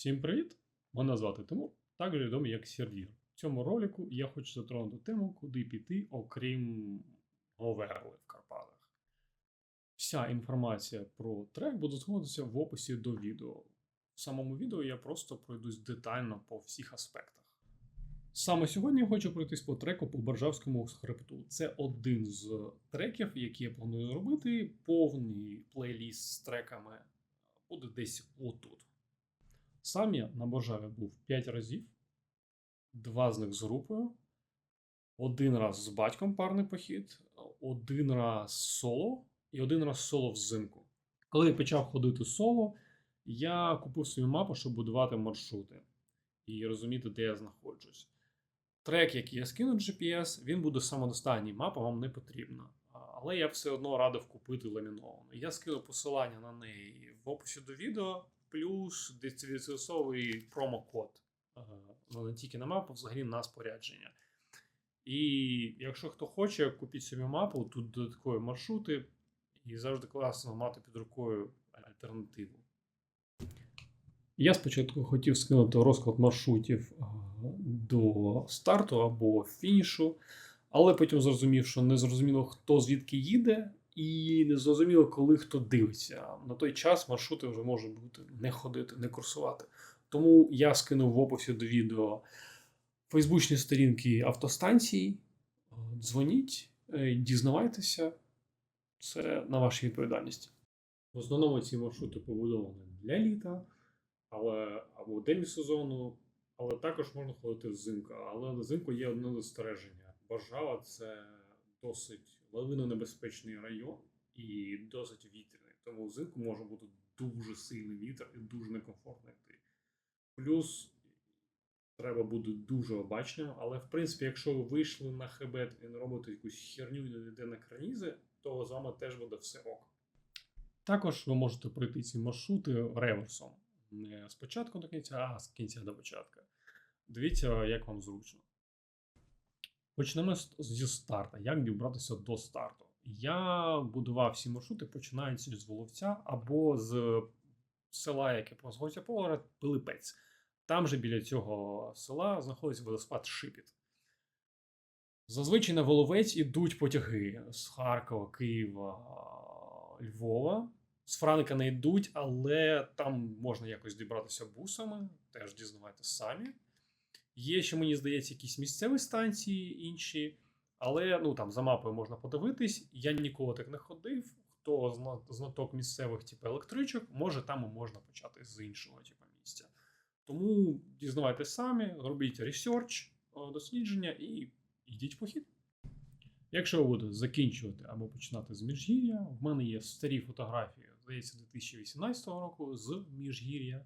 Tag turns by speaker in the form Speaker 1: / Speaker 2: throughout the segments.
Speaker 1: Всім привіт! Мене звати Тимур, також відомий як Сердір. В цьому ролику я хочу затронути тему, куди піти, окрім Говерли в Карпатах. Вся інформація про трек буде знаходитися в описі до відео. В самому відео я просто пройдусь детально по всіх аспектах. Саме сьогодні я хочу пройтись по треку по Боржавському хребту. Це один з треків, які я планую зробити. Повний плейліст з треками буде десь отут. Сам я на Боржаві був 5 разів, два з них з групою, один раз з батьком парний похід, один раз соло і один раз соло взимку. Коли я почав ходити соло, я купив собі мапу, щоб будувати маршрути і розуміти, де я знаходжусь. Трек, який я скину GPS, він буде самодостатній, мапа вам не потрібна. Але я все одно радив купити ламіновану. Я скину посилання на неї в описі до відео, плюс 10% промокод. Е, Ну, не тільки на мапу, взагалі на спорядження. І якщо хто хоче, купіть собі мапу, тут додаткові маршрути, і завжди класно мати під рукою альтернативу. Я спочатку хотів скинути розклад маршрутів до старту або фінішу, але потім зрозумів, що не зрозуміло, хто звідки їде, і не зрозуміло, коли хто дивиться. На той час маршрути вже можуть бути не ходити, не курсувати. Тому я скинув в описі до відео фейсбучні сторінки автостанцій. Дзвоніть, е, дізнавайтеся, це на вашій відповідальності. В основному ці маршрути побудовані для літа, але або день сезону, але також можна ходити взимку. Але взимку є одне застереження. Боржава це досить лавинонебезпечний район і досить вітряний. Тому взимку може бути дуже сильний вітер і дуже некомфортно йти. Плюс треба бути дуже обачним, але в принципі, якщо ви вийшли на хребет і не робите якусь херню і не йде на кранізи, то з вами теж буде все ок. Також ви можете пройти ці маршрути реверсом. Не з початку до кінця, а з кінця до початку. Дивіться, як вам зручно. Почнемо зі старта. Як дібратися до старту? Я будував всі маршрути, починаючи з Воловця або з села, яке познаходиться поруч, Пилипець. Там же біля цього села знаходиться водоспад Шипіт. Зазвичай на Воловець ідуть потяги з Харкова, Києва, Львова. З Франка не йдуть, але там можна якось дібратися бусами, теж дізнавайтесь самі. Є ще, мені здається, якісь місцеві станції інші, але ну, там за мапою можна подивитись. Я ніколи так не ходив. Хто зна- знаток місцевих типу, електричок, може там і можна почати з іншого типу, місця. Тому дізнавайтесь самі, робіть ресерч, е, дослідження і йдіть похід. Якщо ви будете закінчувати або починати з міжгір'я, в мене є старі фотографії, здається, 2018 року з міжгір'я.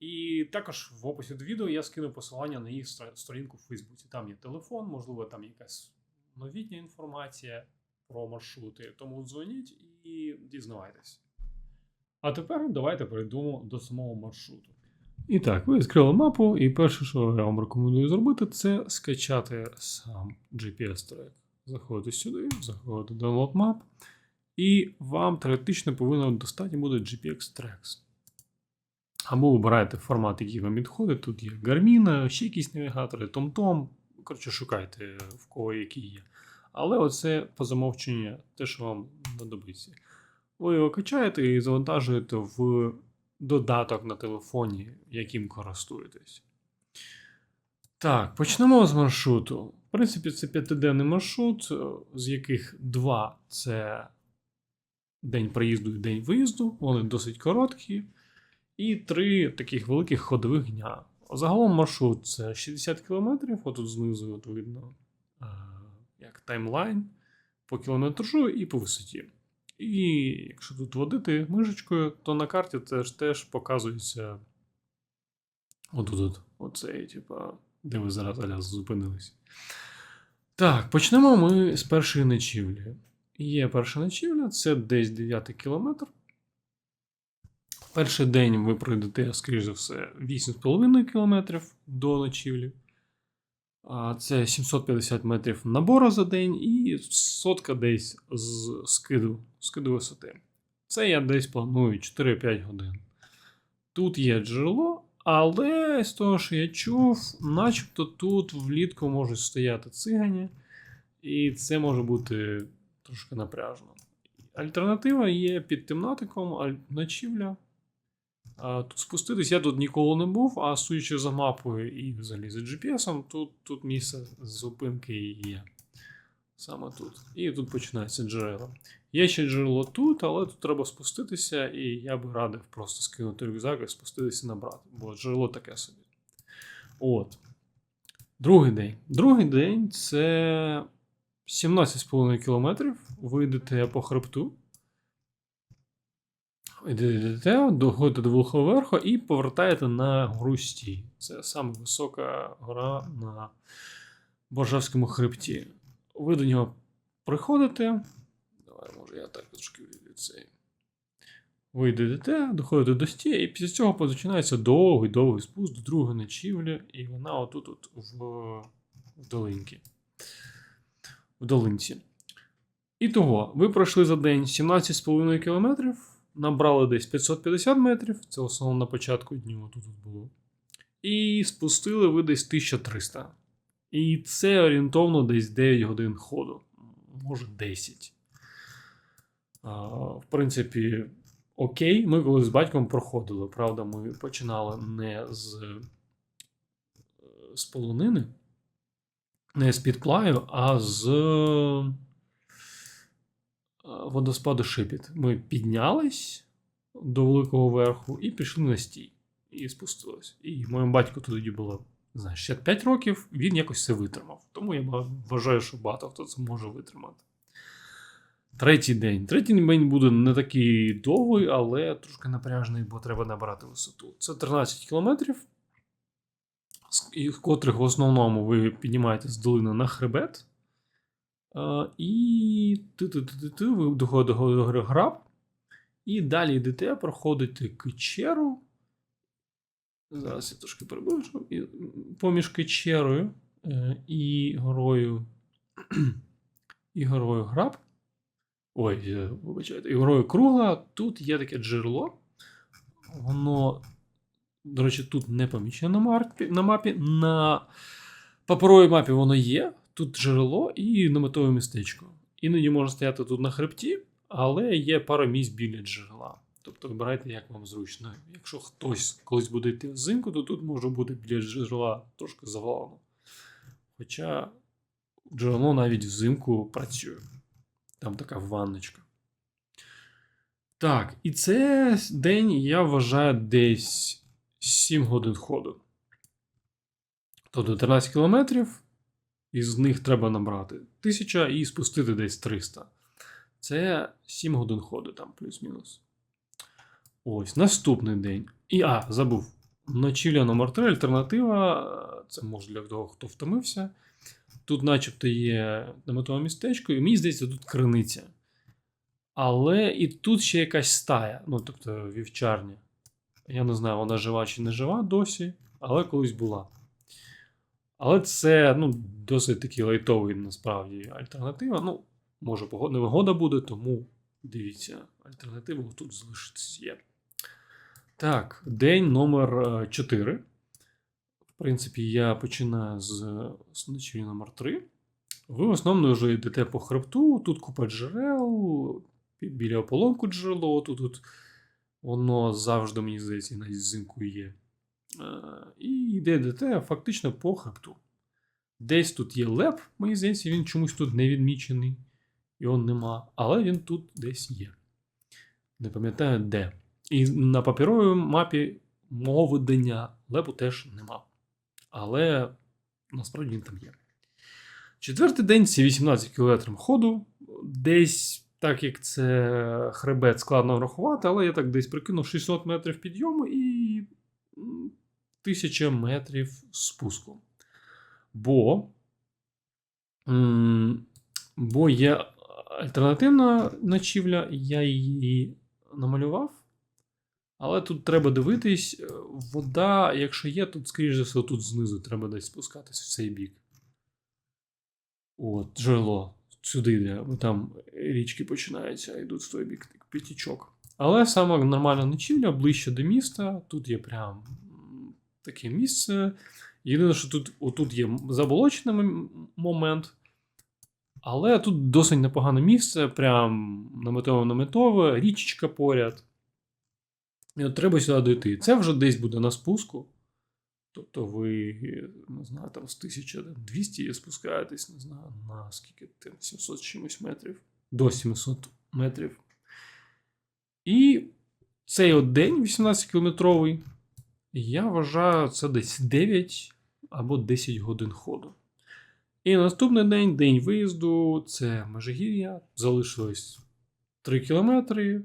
Speaker 1: І також в описі до відео я скину посилання на їх сторінку в Фейсбуці. Там є телефон, можливо, там якась новітня інформація про маршрути. Тому дзвоніть і дізнавайтесь. А тепер давайте перейдемо до самого маршруту. І так, ви відкрили мапу, і перше, що я вам рекомендую зробити, це скачати сам GPS-трек. Заходите сюди, заходите в Download Map, і вам теоретично повинно достатньо буде GPX Tracks. Або вибираєте формат, який вам підходить. Тут є Garmin, ще якісь навігатори, TomTom. Коротше, шукайте, в кого які є. Але оце по замовченню те, що вам знадобиться. Ви його качаєте і завантажуєте в додаток на телефоні, яким користуєтесь. Так, почнемо з маршруту. В принципі, це п'ятиденний маршрут, з яких два це день приїзду і день виїзду. Вони досить короткі. І три таких великих ходових дня. Загалом маршрут це 60 км, отут знизу от видно е, як таймлайн по кілометражу і по висоті. І якщо тут водити мишечкою, то на карті теж, теж показується отут, от, оцей, типа, де ви зараз аля зупинились. Так, почнемо ми з першої ночівлі. Є перша ночівля, це десь 9 кілометр. Перший день ви пройдете, скоріш за все, 8,5 км до ночівлі. А Це 750 метрів набору за день і сотка десь з скиду, скиду висоти. Це я десь планую 4-5 годин. Тут є джерело, Але з того, що я чув, начебто тут влітку можуть стояти цигані, і це може бути трошки напряжно. Альтернатива є під тематиком, аль- ночівля. Тут спуститись я тут ніколи не був, а судячи за мапою і взагалі за GPS, тут, тут місце зупинки є. Саме тут. І тут починається джерело. Є ще джерело тут, але тут треба спуститися, і я би радив просто скинути рюкзак і спуститися набрати, бо джерело таке собі. От. Другий день. Другий день це 17,5 кілометрів. Ви йдете по хребту. Йдете, доходите до Волхового верху і повертаєте на гору Стій. Це саме висока гора на Боржавському хребті. Ви до нього приходите. Давай, може, я так трошки цей. Ви йдете, доходите до стія, і після цього починається довгий-довгий спуск до другої ночівлі, і вона отут от в, в долинці. В долинці. І того, ви пройшли за день 17,5 кілометрів, набрали десь 550 метрів, це в основному на початку дню тут було. І спустили ви десь 1300. І це орієнтовно десь 9 годин ходу, може 10. А, в принципі, окей, ми коли з батьком проходили. Правда, ми починали не з, е, з полонини, не з підплаю, а з водоспаду Шипіт. Ми піднялись до великого верху і пішли на стій. І спустились. І моєму батьку тоді було не знаю, 65 років, він якось це витримав. Тому я вважаю, що багато хто це може витримати. Третій день. Третій день буде не такий довгий, але трошки напряжний, бо треба набрати висоту. Це 13 кілометрів, з котрих в основному ви піднімаєтесь з долини на хребет. А, і ви граб. І далі йдете, проходите кичеру. Зараз я трошки. І, поміж кичерою е, і горою. і горою граб. Ой, е, вибачайте, і горою кругла. Тут є таке джерело. Воно, до речі, тут не помічено. На, мапі. на паперовій мапі воно є. Тут джерело і наметове містечко. Іноді можна стояти тут на хребті, але є пара місць біля джерела. Тобто вибирайте, як вам зручно. Якщо хтось колись буде йти взимку, то тут може бути біля джерела трошки завалено. Хоча джерело навіть взимку працює. Там така ванночка. Так, і це день, я вважаю, десь 7 годин ходу. Тобто 13 кілометрів, із них треба набрати 1000 і спустити десь 300. Це 7 годин ходу, там плюс-мінус. Ось, наступний день. І, а, забув. Ночівля номер 3 альтернатива. Це може для того, хто втомився. Тут, начебто, є наметове містечко, і мені здається, тут криниця. Але і тут ще якась стая, ну, тобто вівчарня. Я не знаю, вона жива чи не жива досі, але колись була. Але це ну, досить такий лайтовий насправді альтернатива. Ну, може, погода невигода буде, тому дивіться, альтернатива тут залишиться є. Так, день номер 4. В принципі, я починаю з, ночі номер 3. Ви в основному вже йдете по хребту, тут купа джерел, біля ополонку джерело, тут, тут воно завжди, мені здається, навіть взимку є. Е, І йде йдете фактично по хребту. Десь тут є леп, мені здається, він чомусь тут не відмічений. Його нема, але він тут десь є. Не пам'ятаю де. І на паперовій мапі мого видання лепу теж нема. Але насправді він там є. Четвертий день це 18 км ходу. Десь, так як це хребет складно врахувати, але я так десь прикинув 600 метрів підйому і 1000 метрів спуску. Бо, бо є альтернативна ночівля, я її намалював. Але тут треба дивитись, е, вода, якщо є, тут, скоріш за все, тут знизу треба десь спускатись в цей бік. От, джерело. Сюди йде, бо там річки починаються, йдуть в той бік п'ятічок. Але саме нормальна ночівля ближче до міста. Тут є прям таке місце. Єдине, що тут отут є заболочений момент. Але тут досить непогане місце, прям наметово наметове, річечка поряд. І от треба сюди дойти. Це вже десь буде на спуску. Тобто ви, не знаю, там з 1200 спускаєтесь, не знаю, на скільки там 700 чимось метрів, до 700 метрів. І цей от день, 18-кілометровий, я вважаю, це десь 9 або 10 годин ходу. І наступний день, день виїзду, це Межигір'я. Залишилось 3 кілометри,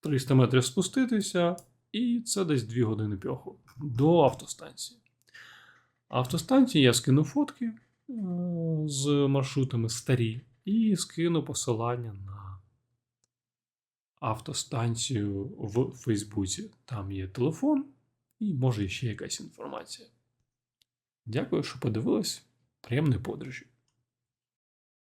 Speaker 1: 300 метрів спуститися, і це десь 2 години пьоху до автостанції. Автостанції я скину фотки е, з маршрутами старі і скину посилання на автостанцію в Фейсбуці. Там є телефон і може ще якась інформація. Дякую, що подивились. Приємної подорожі!